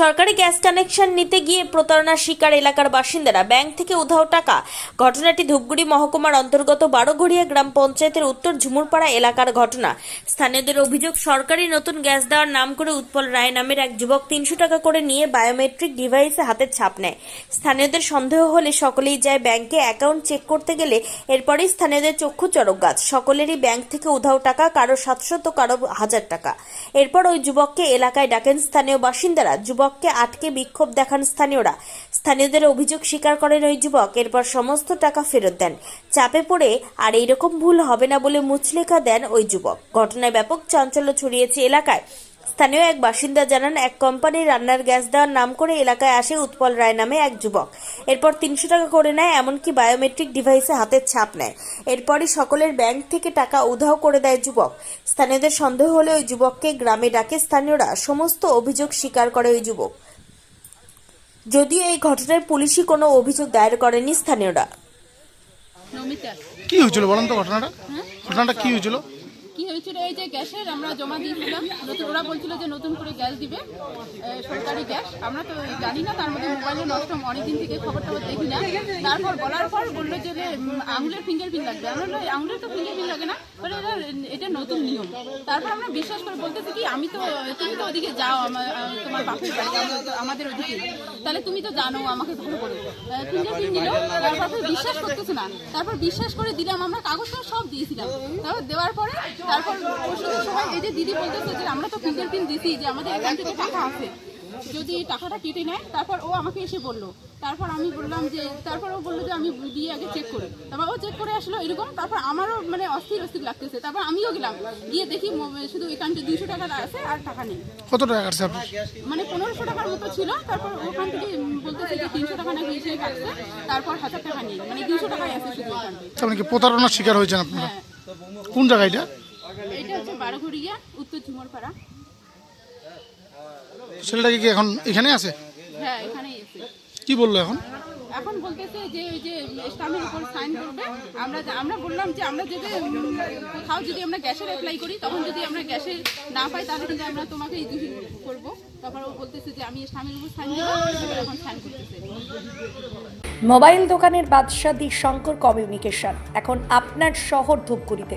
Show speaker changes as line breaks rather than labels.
সরকারি gas connection নিতে গিয়ে প্রতারণার শিকার এলাকার বাসিন্দারা। ব্যাংক থেকে উধাও টাকা। ঘটনাটি ধূপগুড়ি মহকুমার অন্তর্গত বারোঘড়িয়া গ্রাম পঞ্চায়েতের উত্তর ঝুমুরপাড়া এলাকার ঘটনা। স্থানীয়দের অভিযোগ, সরকারি নতুন গ্যাস দেওয়ার নাম করে উৎপল রায় নামের এক যুবক তিনশো টাকা করে নিয়ে বায়োমেট্রিক ডিভাইসে হাতের ছাপ নেয়। স্থানীয়দের সন্দেহ হলে সকলেই যায় ব্যাংকে অ্যাকাউন্ট চেক করতে গেলে এরপরেই স্থানীয়দের চক্ষু চড়ক গাছ। সকলেরই ব্যাংক থেকে উধাও টাকা, কারও সাতশো তো কারও হাজার টাকা। এরপর ওই যুবককে এলাকায় ডাকেন স্থানীয় বাসিন্দারা। যুবককে আটকে বিক্ষোভ দেখান স্থানীয়রা। স্থানীয়দের অভিযোগ স্বীকার করেন ওই যুবক, এরপর সমস্ত টাকা ফেরত দেন। চাপে পড়ে আর এইরকম ভুল হবে না বলে মুচলেখা দেন ওই যুবক। ঘটনায় ব্যাপক চাঞ্চল্য ছড়িয়েছে এলাকায়। স্থানীয় এক বাসিন্দা জানান এক কোম্পানির রান্নার গ্যাস দেওয়ার নাম করে এলাকায় আসে উৎপল রায় নামে এক যুবক। এরপর তিনশো টাকা করে নেয় এমনকি বায়োমেট্রিক ডিভাইসে হাতের ছাপ নেয়। এরপরই সকলের ব্যাংক থেকে টাকা উধাও করে দেয় যুবক। স্থানীয়দের সন্দেহ হলে ওই যুবককে গ্রামে ডাকে স্থানীয়রা। সমস্ত অভিযোগ স্বীকার করে ওই যুবক। যদিও এই ঘটনায় পুলিশই কোনো অভিযোগ দায়ের করেনি স্থানীয়রা।
কি হয়েছিল বলেন তো ঘটনাটা? ঘটনাটা কি হয়েছিল?
কি হয়েছিল এই যে গ্যাসের, আমরা জমা দিয়েছিলাম। নতুন ওরা বলছিল যে নতুন করে গ্যাস দিবে সরকারি গ্যাস। আমরা তো জানি না, তার মধ্যে মোবাইলে নষ্ট অনেকদিন থেকে খবর টবর দেখি না। তারপর বলার পর বলল যে আঙুলের ফিঙ্গারপ্রিন্ট লাগবে। আমরা আঙুলের তো ফিঙ্গারপ্রিন্ট লাগে না। বলে, এটা এটা নতুন নিয়ম। তারপর আমরা বিশ্বাস করে বলতেছি কি, আমি তো, তুমি তো ওদিকে যাও আমার তোমার বাপের আমাদের ওদিকে তাহলে তুমি তো জানো, আমাকে ভালো করে। ফিঙ্গারপ্রিন্ট দিল তারপর বিশ্বাস করতেছে না। তারপর বিশ্বাস করে দিলাম, আমরা কাগজ তো সব দিয়েছিলাম। তারপর দেওয়ার পরে তারপর সময় এই যে দিদি বলতেছে যে আমরা তো ফিঙ্গারপ্রিন্ট দিছি যে আমাদের এখান থেকে টাকা আছে। যদি টাকাটা কেটে নেয় তারপর ও আমাকে এসে বলল। তারপর আমি বললাম যে তারপর ও বলল যে আমি দিয়ে আগে চেক করি। তারপর ও চেক করে আসলো এরকম তারপর আমারও মানে অস্থির অস্থির লাগতেছে। তারপর আমিও গেলাম গিয়ে দেখি শুধু এখানটা দুইশো টাকা আছে আর টাকা নেই।
কত টাকা কাটছে
মানে পনেরোশো টাকার মতো ছিল তারপর ওখান থেকে বলতেছে যে তিনশো টাকা নাকি এসে কাটছে তারপর হাজার টাকা নেই। মানে দুশো টাকাই আছে শুধু ওখান
মানে প্রতারণার শিকার হয়েছেন আপনারা?
হ্যাঁ।
কোন জায়গা এটা?
এটা হচ্ছে বারোঘড়িয়া উত্তর ঝুমরপাড়া।
ছেলেটাকে কি এখন এখানে আছে?
হ্যাঁ এখানেই
কি বলল এখন?
এখন বলতেছে যে ওই যে স্টাম্পের উপর সাইন করবে। আমরা আমরা বললাম যে আমরা যদি কোথাও যদি আমরা গ্যাসের অ্যাপ্লাই করি তখন যদি আমরা গ্যাসের না পাই তাহলে কিন্তু আমরা তোমাকে করব। তারপর ও বলতেছে যে আমি স্টাম্পের উপর সাইন দেবো এখন সাইন করতেছে।
মোবাইল দোকানের বাদশাহ দি শঙ্কর কমিউনিকেশন এখন আপনার শহর ধূপগুড়িতে।